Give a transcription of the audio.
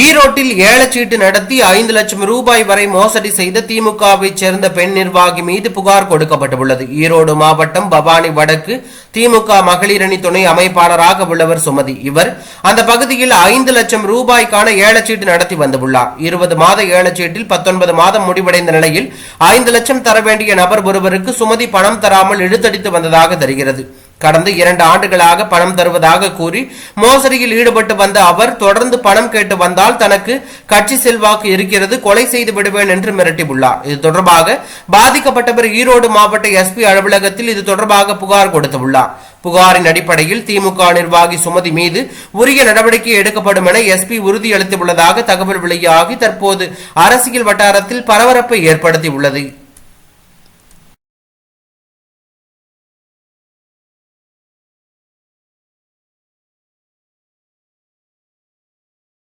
ஈரோட்டில் ஏலச்சீட்டு நடத்தி ஐந்து லட்சம் ரூபாய் வரை மோசடி செய்த திமுகவை சேர்ந்த பெண் நிர்வாகி மீது புகார் கொடுக்கப்பட்டுள்ளது. ஈரோடு மாவட்டம் பவானி வடக்கு திமுக மகளிரணி துணை அமைப்பாளராக உள்ளவர் சுமதி. இவர் அந்த பகுதியில் ஐந்து லட்சம் ரூபாய்க்கான ஏலச்சீட்டு நடத்தி வந்துள்ளார். இருபது மாத ஏலச்சீட்டில் பத்தொன்பது மாதம் முடிவடைந்த நிலையில் ஐந்து லட்சம் தர வேண்டிய நபர் ஒருவருக்கு சுமதி பணம் தராமல் இழுத்தடித்து வந்ததாக தெரிகிறது. கடந்த இரண்டு ஆண்டுகளாக பணம் தருவதாக கூறி மோசடியில் ஈடுபட்டு வந்த அவர் தொடர்ந்து பணம் கேட்டு வந்தால் தனக்கு கட்சி செல்வாக்கு இருக்கிறது கொலை செய்து விடுவேன் என்று மிரட்டியுள்ளார். இது தொடர்பாக பாதிக்கப்பட்டவர் ஈரோடு மாவட்ட எஸ்பி அலுவலகத்தில் இது தொடர்பாக புகார் கொடுத்துள்ளார். புகாரின் அடிப்படையில் திமுக நிர்வாகி சுமதி மீது உரிய நடவடிக்கை எடுக்கப்படும் என எஸ்பி உறுதியளித்துள்ளதாக தகவல் வெளியாகி தற்போது அரசியல் வட்டாரத்தில் பரபரப்பை ஏற்படுத்தியுள்ளது.